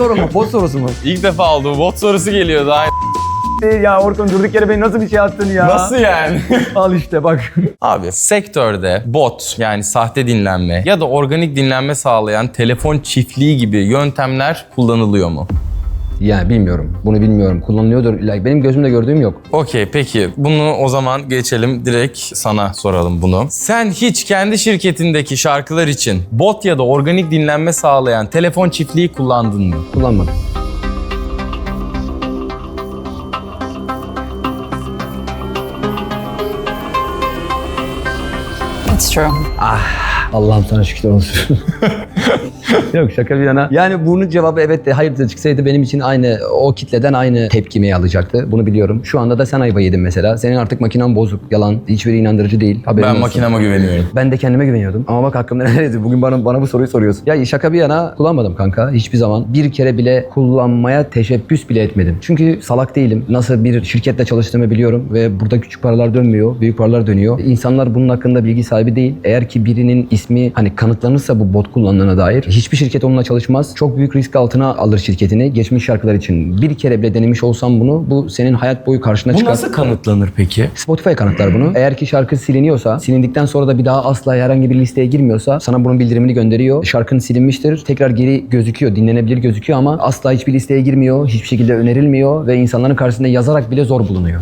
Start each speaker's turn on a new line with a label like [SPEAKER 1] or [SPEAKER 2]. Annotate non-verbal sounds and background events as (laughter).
[SPEAKER 1] soru mu? Bot sorusu mu?
[SPEAKER 2] İlk defa oldu. Bot sorusu geliyor daha.
[SPEAKER 1] ya Orkun durduk yere beni nasıl bir şey attın ya?
[SPEAKER 2] Nasıl yani? (laughs)
[SPEAKER 1] Al işte bak.
[SPEAKER 2] Abi sektörde bot yani sahte dinlenme ya da organik dinlenme sağlayan telefon çiftliği gibi yöntemler kullanılıyor mu?
[SPEAKER 1] Yani bilmiyorum. Bunu bilmiyorum. Kullanılıyordur. illa- Benim gözümde gördüğüm yok.
[SPEAKER 2] Okey peki bunu o zaman geçelim direkt sana soralım bunu. Sen hiç kendi şirketindeki şarkılar için bot ya da organik dinlenme sağlayan telefon çiftliği kullandın mı?
[SPEAKER 1] Kullanmadım.
[SPEAKER 3] It's true.
[SPEAKER 1] Allah'ım sana şükürler olsun. (laughs) Yok şaka bir yana. Yani bunun cevabı evet de hayır da çıksaydı benim için aynı o kitleden aynı tepkimi alacaktı. Bunu biliyorum. Şu anda da sen ayva yedin mesela. Senin artık makinen bozuk, yalan, hiçbiri inandırıcı değil. Haberin
[SPEAKER 2] Ben
[SPEAKER 1] olsun.
[SPEAKER 2] makineme güveniyorum.
[SPEAKER 1] Ben de kendime güveniyordum. Ama bak hakkımda (laughs) neredeydi? Bugün bana, bana bu soruyu soruyorsun. Ya şaka bir yana kullanmadım kanka. Hiçbir zaman. Bir kere bile kullanmaya teşebbüs bile etmedim. Çünkü salak değilim. Nasıl bir şirketle çalıştığımı biliyorum ve burada küçük paralar dönmüyor. Büyük paralar dönüyor. İnsanlar bunun hakkında bilgi sahibi değil. Eğer ki birinin ismi hani kanıtlanırsa bu bot kullandığına dair hiçbir şirket onunla çalışmaz. Çok büyük risk altına alır şirketini. Geçmiş şarkılar için. Bir kere bile denemiş olsam bunu bu senin hayat boyu karşına
[SPEAKER 2] Bu
[SPEAKER 1] çıkar.
[SPEAKER 2] nasıl kanıtlanır peki?
[SPEAKER 1] Spotify kanıtlar bunu. Eğer ki şarkı siliniyorsa, silindikten sonra da bir daha asla herhangi bir listeye girmiyorsa sana bunun bildirimini gönderiyor. Şarkın silinmiştir. Tekrar geri gözüküyor, dinlenebilir gözüküyor ama asla hiçbir listeye girmiyor, hiçbir şekilde önerilmiyor ve insanların karşısında yazarak bile zor bulunuyor.